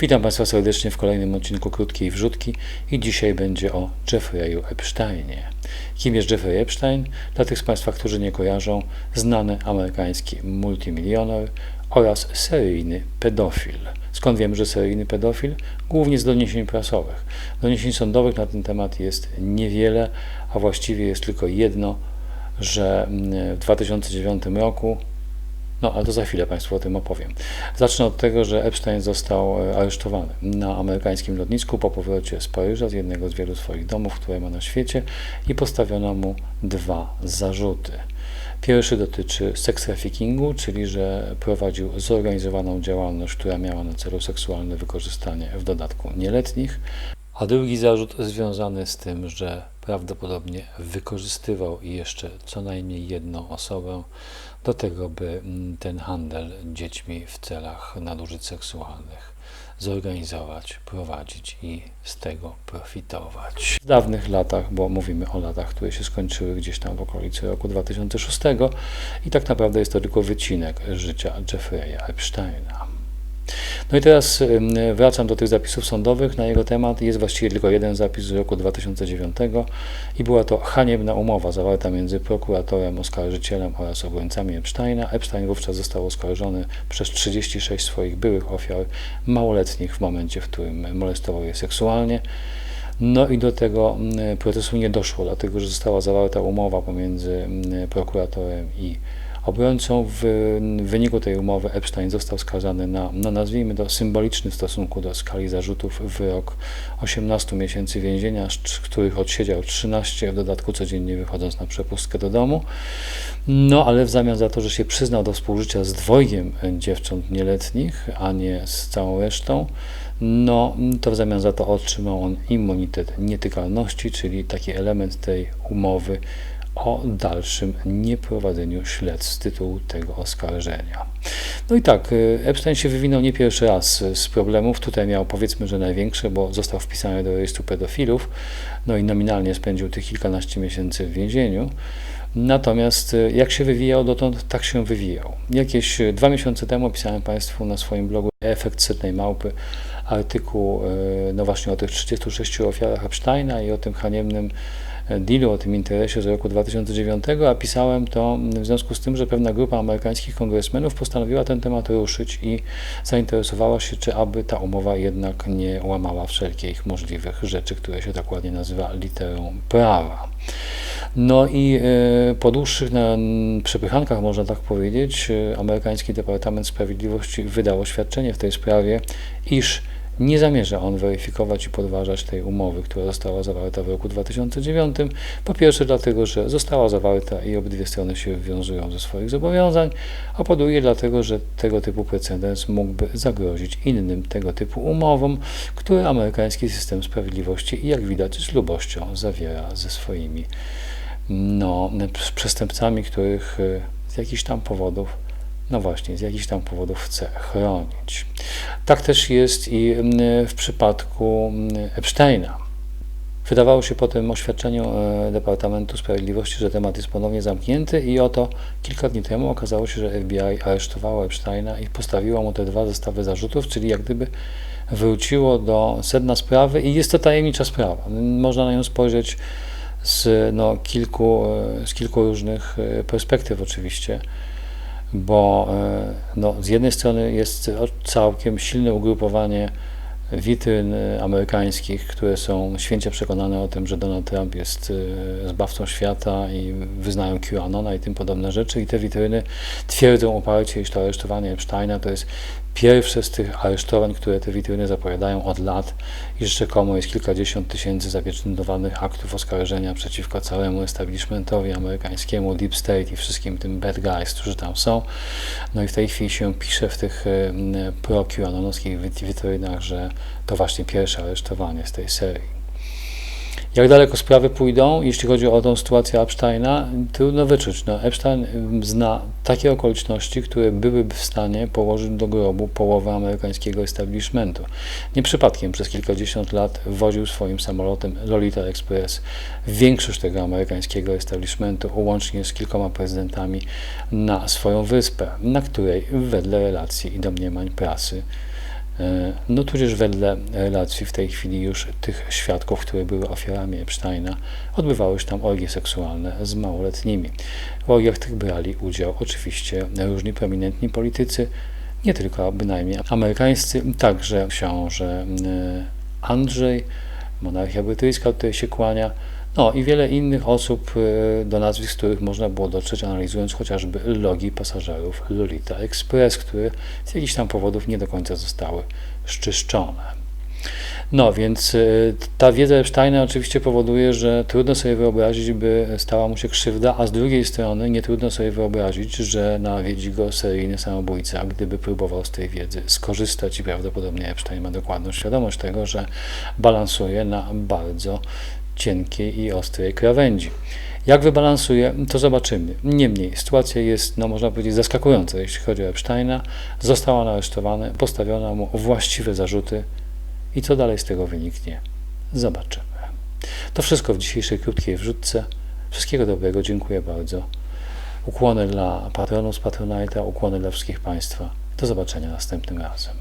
Witam Państwa serdecznie w kolejnym odcinku Krótkiej Wrzutki i dzisiaj będzie o Jeffreyu Epsteinie. Kim jest Jeffrey Epstein? Dla tych z Państwa, którzy nie kojarzą, znany amerykański multimilioner oraz seryjny pedofil. Skąd wiemy, że seryjny pedofil? Głównie z doniesień prasowych. Doniesień sądowych na ten temat jest niewiele, a właściwie jest tylko jedno, że w 2009 roku no, ale to za chwilę Państwu o tym opowiem. Zacznę od tego, że Epstein został e, aresztowany na amerykańskim lotnisku po powrocie z Paryża, z jednego z wielu swoich domów, które ma na świecie i postawiono mu dwa zarzuty. Pierwszy dotyczy seks traffickingu, czyli że prowadził zorganizowaną działalność, która miała na celu seksualne wykorzystanie w dodatku nieletnich, a drugi zarzut związany z tym, że prawdopodobnie wykorzystywał jeszcze co najmniej jedną osobę do tego, by mm, ten handel dziećmi w celach nadużyć seksualnych zorganizować, prowadzić i z tego profitować. W dawnych latach, bo mówimy o latach, które się skończyły gdzieś tam w okolicy roku 2006 i tak naprawdę jest to tylko wycinek życia Jeffrey'a Epsteina. No i teraz wracam do tych zapisów sądowych na jego temat. Jest właściwie tylko jeden zapis z roku 2009 i była to haniebna umowa zawarta między prokuratorem, oskarżycielem oraz obrońcami Epsteina. Epstein wówczas został oskarżony przez 36 swoich byłych ofiar małoletnich w momencie, w którym molestował je seksualnie. No i do tego procesu nie doszło, dlatego że została zawarta umowa pomiędzy prokuratorem i Obrońcą w wyniku tej umowy Epstein został skazany na, no nazwijmy to, symboliczny w stosunku do skali zarzutów wyrok 18 miesięcy więzienia, z których odsiedział 13, w dodatku codziennie wychodząc na przepustkę do domu. No ale w zamian za to, że się przyznał do współżycia z dwojgiem dziewcząt nieletnich, a nie z całą resztą, no to w zamian za to otrzymał on immunitet nietykalności, czyli taki element tej umowy, o dalszym nieprowadzeniu śledztw z tytułu tego oskarżenia. No i tak, y, Epstein się wywinął nie pierwszy raz z problemów. Tutaj miał powiedzmy, że największe, bo został wpisany do rejestru pedofilów, no i nominalnie spędził tych kilkanaście miesięcy w więzieniu. Natomiast y, jak się wywijał dotąd, tak się wywijał. Jakieś y, dwa miesiące temu opisałem Państwu na swoim blogu Efekt setnej małpy artykuł no właśnie o tych 36 ofiarach Epsteina i o tym haniebnym dealu, o tym interesie z roku 2009, a pisałem to w związku z tym, że pewna grupa amerykańskich kongresmenów postanowiła ten temat ruszyć i zainteresowała się, czy aby ta umowa jednak nie łamała wszelkich możliwych rzeczy, które się tak ładnie nazywa literą prawa. No i e, po dłuższych przepychankach, można tak powiedzieć, e, amerykański Departament Sprawiedliwości wydał oświadczenie w tej sprawie, iż nie zamierza on weryfikować i podważać tej umowy, która została zawarta w roku 2009. Po pierwsze dlatego, że została zawarta i obydwie strony się wywiązują ze swoich zobowiązań, a po drugie dlatego, że tego typu precedens mógłby zagrozić innym tego typu umowom, które amerykański system sprawiedliwości, jak widać, z lubością zawiera ze swoimi no, przestępcami, których e, z jakichś tam powodów no właśnie, z jakichś tam powodów chce chronić. Tak też jest i mm, w przypadku mm, Epsteina. Wydawało się po tym oświadczeniu e, Departamentu Sprawiedliwości, że temat jest ponownie zamknięty i oto kilka dni temu okazało się, że FBI aresztowało Epsteina i postawiło mu te dwa zestawy zarzutów, czyli jak gdyby wróciło do sedna sprawy i jest to tajemnicza sprawa. Można na nią spojrzeć z, no, kilku, e, z kilku różnych e, perspektyw oczywiście bo e, no, z jednej strony jest całkiem silne ugrupowanie witryn amerykańskich, które są święcie przekonane o tym, że Donald Trump jest e, zbawcą świata i wyznają QAnona i tym podobne rzeczy. I te witryny twierdzą oparcie, iż to aresztowanie Epsteina to jest pierwsze z tych aresztowań, które te witryny zapowiadają od lat i rzekomo jest kilkadziesiąt tysięcy zapieczętowanych aktów oskarżenia przeciwko całemu establishmentowi amerykańskiemu, Deep State i wszystkim tym bad guys, którzy tam są. No i w tej chwili się pisze w tych pro-QAnonowskich witrynach, że to właśnie pierwsze aresztowanie z tej serii. Jak daleko sprawy pójdą, jeśli chodzi o tą sytuację Epsteina, trudno wyczuć. No, Epstein zna takie okoliczności, które byłyby w stanie położyć do grobu połowę amerykańskiego establishmentu. Nie przypadkiem przez kilkadziesiąt lat woził swoim samolotem Lolita Express większość tego amerykańskiego establishmentu, łącznie z kilkoma prezydentami, na swoją wyspę, na której wedle relacji i domniemań prasy No tudzież wedle relacji w tej chwili już tych świadków, które były ofiarami Epsteina, odbywały się tam orgie seksualne z małoletnimi. W orgiach tych brali udział oczywiście różni prominentni politycy, nie tylko bynajmniej amerykańscy, także książę e, Andrzej, monarchia brytyjska, od której się kłania, no i wiele innych osób, e, do nazwisk których można było dotrzeć, analizując chociażby logi pasażerów Lolita Express, które z jakichś tam powodów nie do końca zostały szczyszczone. No więc y, ta wiedza Epsteina oczywiście powoduje, że trudno sobie wyobrazić, by stała mu się krzywda, a z drugiej strony nie trudno sobie wyobrazić, że nawiedzi go seryjny samobójca, gdyby próbował z tej wiedzy skorzystać i prawdopodobnie Epstein ma dokładną świadomość tego, że balansuje na bardzo cienkiej i ostrej krawędzi. Jak wybalansuje, to zobaczymy. Niemniej, sytuacja jest, no można powiedzieć, zaskakująca, jeśli chodzi o Epsteina. Został on aresztowany, postawiono mu właściwe zarzuty i co dalej z tego wyniknie, zobaczymy. To wszystko w dzisiejszej krótkiej wrzutce. Wszystkiego dobrego, dziękuję bardzo. Ukłony dla patronów z Patronite'a, ukłony dla wszystkich Państwa. Do zobaczenia następnym razem.